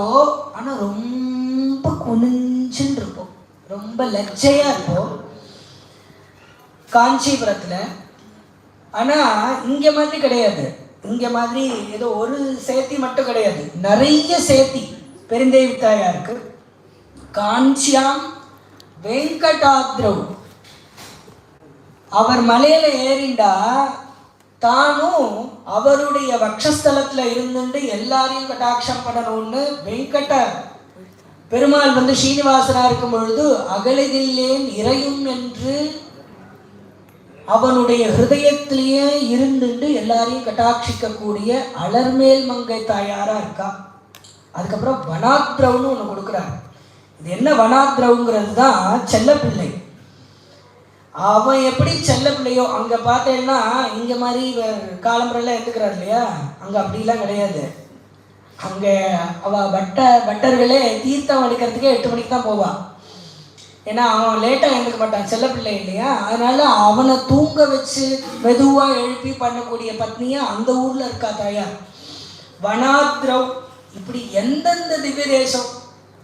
ஓ ஆனால் ரொம்ப குனிஞ்சுன்னு இருப்போம் ரொம்ப லஜ்ஜையாக இருப்போம். காஞ்சிபுரத்தில். ஆனால் இங்கே மாதிரி கிடையாது. இங்கே மாதிரி ஏதோ ஒரு சேர்த்தி மட்டும் கிடையாது. நிறைய சேர்த்தி பெருந்தேவி தாயாருக்கு. காஞ்சியாம் வெங்கடாத்ரவ் அவர் மலையில ஏறிண்டா தானும் அவருடைய வக்ஷஸ்தலத்துல இருந்துட்டு எல்லாரையும் கட்டாட்சம் பண்ணணும்னு வெங்கட பெருமாள் வந்து ஸ்ரீனிவாசனாக இருக்கும் பொழுது அகலதில்லேன் இறையும் என்று அவனுடைய ஹிருதயத்திலேயே இருந்துட்டு எல்லாரையும் கட்டாட்சிக்கக்கூடிய அலர்மேல் மங்கை தாயாரா இருக்கா. அதுக்கப்புறம் வனாத்ரவ்னு ஒன்று கொடுக்குறாரு. இது என்ன வனாத்ரவுங்கிறது தான் செல்லப்பிள்ளை. அவன் எப்படி செல்ல பிள்ளையோ அங்கே பார்த்தேன்னா இங்கே மாதிரி காலம்பரெல்லாம் எடுத்துக்கிறார் இல்லையா? அங்கே அப்படிலாம் கிடையாது. அங்கே அவ பட்ட பட்டர்களே தீர்த்தம் அடிக்கிறதுக்கே எட்டு மணிக்கு தான் போவான் ஏன்னா அவன் லேட்டாக எழுந்துக்க மாட்டான் செல்ல பிள்ளை இல்லையா? அதனால அவனை தூங்க வச்சு மெதுவாக எழுப்பி பண்ணக்கூடிய பத்னியா அந்த ஊரில் இருக்கா தாயார் வனாத்ரவ் இப்படி எந்தெந்த திவ்ய தேசம்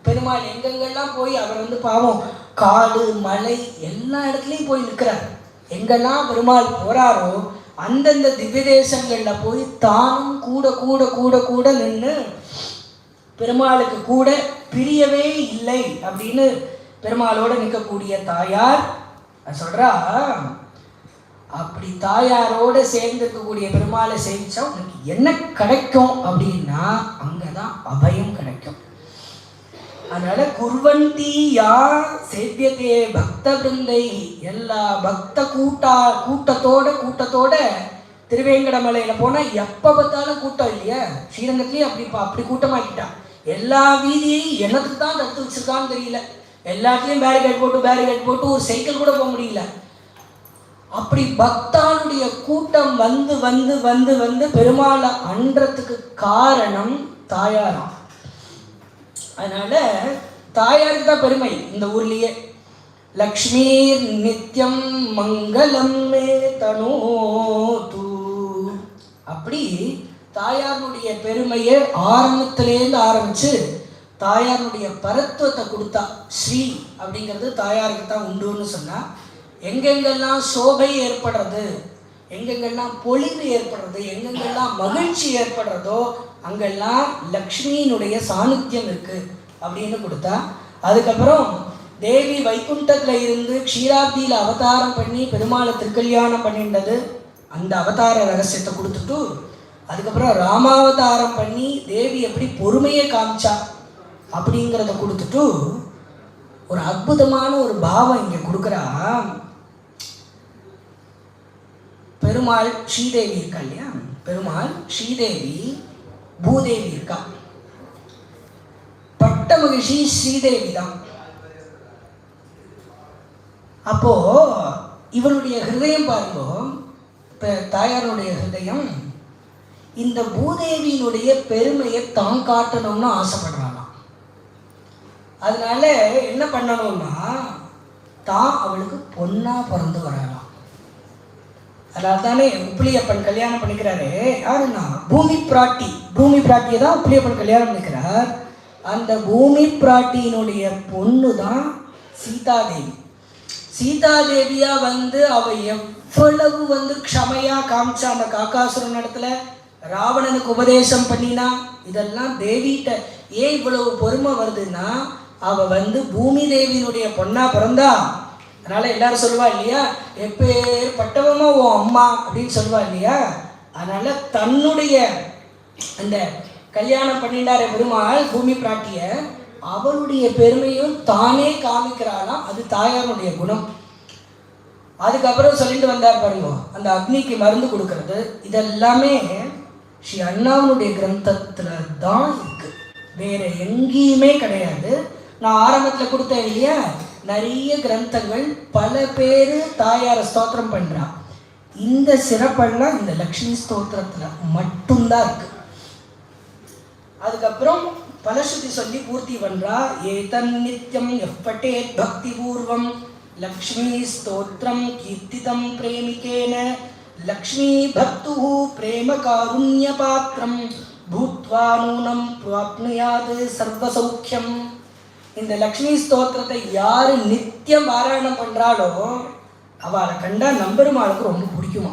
பெருமாள் எங்கெங்கெல்லாம் போய் அவர் வந்து பாவம் காடு மலை எல்லா இடத்துலையும் போய் நிற்கிறார் எங்கெல்லாம் பெருமாள் போறாரோ அந்தந்த திவ்ய தேசங்களில் போய் தானும் கூட கூட கூட கூட நின்று பெருமாளுக்கு கூட பிரியவே இல்லை அப்படின்னு பெருமாளோட நிற்கக்கூடிய தாயார் சொல்கிறா அப்படி தாயாரோட சேர்ந்து இருக்கக்கூடிய பெருமாளை சேவிச்சா உனக்கு என்ன கிடைக்கும்? அப்படின்னா அங்கே தான் அபயம் கிடைக்கும். அதனால குர்வந்தி யா சேவியதே பக்த பிருந்தை எல்லா பக்த கூட்டா கூட்டத்தோட கூட்டத்தோட திருவேங்கடமலையில போனா எப்ப பார்த்தாலும் கூட்டம் இல்லையா? ஸ்ரீரங்கத்திலயும் அப்படி பா- அப்படி கூட்டமாக்கிட்டான் எல்லா வீதியையும் எனக்கு தான் தத்து வச்சிருக்கான்னு தெரியல. எல்லாத்துலயும் பேரிகேட் போட்டு பேரிகேட் போட்டு ஒரு சைக்கிள் கூட போக முடியல. அப்படி பக்தானுடைய கூட்டம் வந்து வந்து வந்து வந்து பெருமாளை அன்றத்துக்கு காரணம் தாயாராம். அதனால தாயாருக்கு தான் பெருமை இந்த ஊர்லயே. லக்ஷ்மீர் நித்யம் மங்களம் மே தனோது. அப்படி தாயாருடைய பெருமையை ஆரம்பத்திலேருந்து ஆரம்பிச்சு தாயாருடைய பரத்துவத்தை கொடுத்தா ஸ்ரீ அப்படிங்கிறது தாயாருக்கு தான் உண்டுன்னு சொன்னா எங்கெங்கெல்லாம் சோபை ஏற்படுறது எங்கெங்கெல்லாம் பொழிவு ஏற்படுறது எங்கெங்கெல்லாம் மகிழ்ச்சி ஏற்படுறதோ அங்கெல்லாம் லக்ஷ்மியினுடைய சாநித்தியம் இருக்கு அப்படின்னு கொடுத்தா அதுக்கப்புறம் தேவி வைகுண்டத்தில் இருந்து க்ஷீராப்தியில் அவதாரம் பண்ணி பெருமாளை திருக்கல்யாணம் பண்ணின்றது அந்த அவதார ரகசியத்தை கொடுத்துட்டு அதுக்கப்புறம் ராமாவதாரம் பண்ணி தேவி எப்படி பொறுமையை காமிச்சா அப்படிங்கிறத கொடுத்துட்டு ஒரு அற்புதமான ஒரு பாவம் இங்கே கொடுக்குறா. பெருமாள் ஸ்ரீதேவி இருக்கா இல்லையா? பெருமாள் ஸ்ரீதேவி பூதேவி இருக்கா? பட்ட மகிழ்ச்சி ஸ்ரீதேவி தான். அப்போ இவனுடைய ஹிருதயம் பாருங்க. இப்ப தாயாருடைய ஹிருதயம் இந்த பூதேவியினுடைய பெருமையை தான் காட்டணும்னு ஆசைப்படுறாளாம். அதனால என்ன பண்ணணும்னா தான் அவளுக்கு பொண்ணா பிறந்து வரலாம் அதனால தானே உப்பிலியப்பன் கல்யாணம் பண்ணிக்கிறாரு. யாருன்னா? பூமி பிராட்டி. பூமி பிராட்டியை தான் உப்பிலியப்பன் கல்யாணம் பண்ணிக்கிறார். அந்த பூமி பிராட்டியினுடைய பொண்ணு தான் சீதாதேவி. சீதாதேவியா வந்து அவ எவ்வளவு வந்து க்ஷமையா காமிச்சா அந்த காக்காசுரன் இடத்துல? ராவணனுக்கு உபதேசம் பண்ணினா? இதெல்லாம் தேவிகிட்ட ஏன் இவ்வளவு பொறுமை வருதுன்னா அவ வந்து பூமி தேவியினுடைய பொண்ணா பிறந்தா அதனால் எல்லாரும் சொல்லுவா இல்லையா? எப்பேற்பட்டவமா உன் அம்மா அப்படின்னு சொல்லுவா இல்லையா? அதனால் தன்னுடைய அந்த கல்யாணம் பண்ணிட்டாரே பெருமாள் பூமி பிராட்டிய அவளுடைய பெருமையும் தானே காமிக்கிறாளாம் அது தாயாருடைய குணம். அதுக்கப்புறம் சொல்லிட்டு வந்தார் பாருங்க அந்த அக்னிக்கு மருந்து கொடுக்கறது. இதெல்லாமே ஸ்ரீ அண்ணாவுடைய கிரந்தத்தில் தான் இருக்கு. வேற எங்கேயுமே கிடையாது. நான் ஆரம்பத்தில் கொடுத்தேன் இல்லையா? நிறைய கிரந்தங்கள் பல பேர் தாயாரை ஸ்தோத்திரம் பண்றா. இந்த சிறப்பெல்லாம் இந்த லக்ஷ்மி ஸ்தோத்திரத்தில் மட்டும்தான் இருக்கு. அதுக்கப்புறம் பலஸ்ருதி சொல்லி பூர்த்தி பண்ணுறா ஏதன் நித்தியம் எப்பட்டே பக்தி பூர்வம் லக்ஷ்மி ஸ்தோத்திரம் கீர்த்திதம் பிரேமிகேன. லக்ஷ்மி பக்து பிரேம காருண்ய பாத்திரம் பூத்வா நூனம் பிராப்னுயாது சர்வசௌக்கியம். இந்த லக்ஷ்மி ஸ்தோத்திரத்தை யாரு நித்தியம் பாராயணம் பண்றாளோ அவளை கண்டா நம்பெருமாளுக்கு ரொம்ப பிடிக்குமா?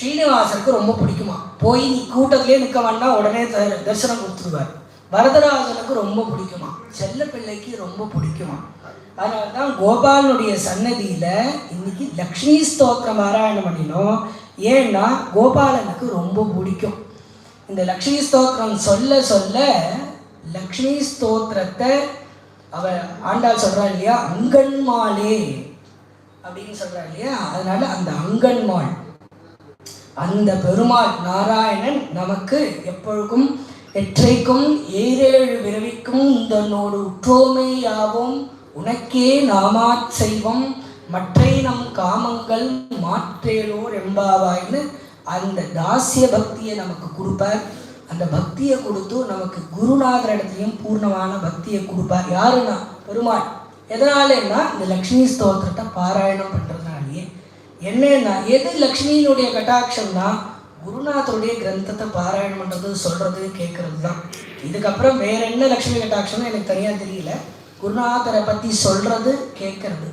ஸ்ரீனிவாசனுக்கு ரொம்ப பிடிக்குமா? போய் நீ கூட்டத்திலே நிற்க வேண்டாம் உடனே த- தரிசனம் கொடுத்துருவார். வரதராஜனுக்கு ரொம்ப பிடிக்குமா? செல்ல பிள்ளைக்கு ரொம்ப பிடிக்குமா? அதனால தான் கோபாலனுடைய சன்னதியில இன்னைக்கு லக்ஷ்மி ஸ்தோத்திரம் பாராயணம் பண்ணினோம். ஏன்னா கோபாலனுக்கு ரொம்ப பிடிக்கும். இந்த லக்ஷ்மி ஸ்தோத்திரம் சொல்ல சொல்ல லக்ஷ்மி ஸ்தோத்திரத்தை அவ ஆண்டாள் சொல்றா இல்லையா? அங்கன்மாளே அப்படின்னு சொல்கிறா இல்லையா? அதனால அந்த அங்கன்மாள் அந்த பெருமாள் நாராயணன் நமக்கு எப்பொழுதும் எற்றைக்கும் ஏழேழு விரவிக்கும் தன்னோடு உற்றோமையாவும் உனக்கே நாமாச் செய்வம் மற்றை நம் காமங்கள் மாற்றேலோர் எம்பாவாயின்னு அந்த தாசிய பக்தியை நமக்கு கொடுப்பார். அந்த பக்தியை கொடுத்து நமக்கு குருநாதர் இடத்துலையும் பூர்ணமான பக்தியை கொடுப்பார். யாருன்னா? பெருமாள். எதனாலன்னா இந்த லக்ஷ்மி ஸ்தோத்திரத்தை பாராயணம் பண்ணுறதுனாலேயே என்னன்னா எது லக்ஷ்மியினுடைய கட்டாட்சம்னா குருநாதருடைய கிரந்தத்தை பாராயணம் பண்ணுறது சொல்கிறது கேட்குறது தான் இதுக்கப்புறம் வேற என்ன லக்ஷ்மி கட்டாட்சம்னு எனக்கு தனியாக தெரியல. குருநாதரை பற்றி சொல்கிறது கேட்கறது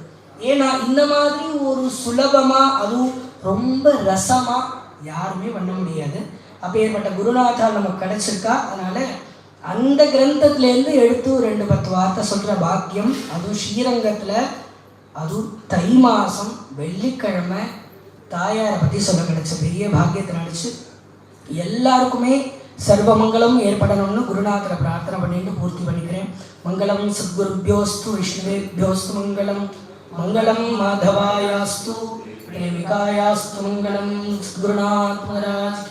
ஏன்னா இந்த மாதிரி ஒரு சுலபமாக அதுவும் ரொம்ப ரசமாக யாருமே பண்ண முடியாது. அப்பேற்பட்ட குருநாதா நமக்கு கிடைச்சிருக்கா? அதனால் அந்த கிரந்தத்துலேருந்து எடுத்து ரெண்டு பத்து வார்த்தை சொல்கிற பாக்கியம். அதுவும் ஸ்ரீரங்கத்தில் அதுவும் தை மாதம் வெள்ளிக்கிழமை தாயாரை பற்றி சொல்ல கிடச்ச பெரிய பாக்கியத்தை நினச்சி எல்லாருக்குமே சர்வமங்கலம் ஏற்படணும்னு குருநாதரை பிரார்த்தனை பண்ணிட்டு பூர்த்தி பண்ணிக்கிறேன். மங்களம் சத்குருபியோஸ்து விஷ்ணுவேபியோஸ்து மங்களம். மங்களம் மாதவாயாஸ்து பிரேமிகாயாஸ்து மங்களம். சத்குருநாத் மகாராஜ்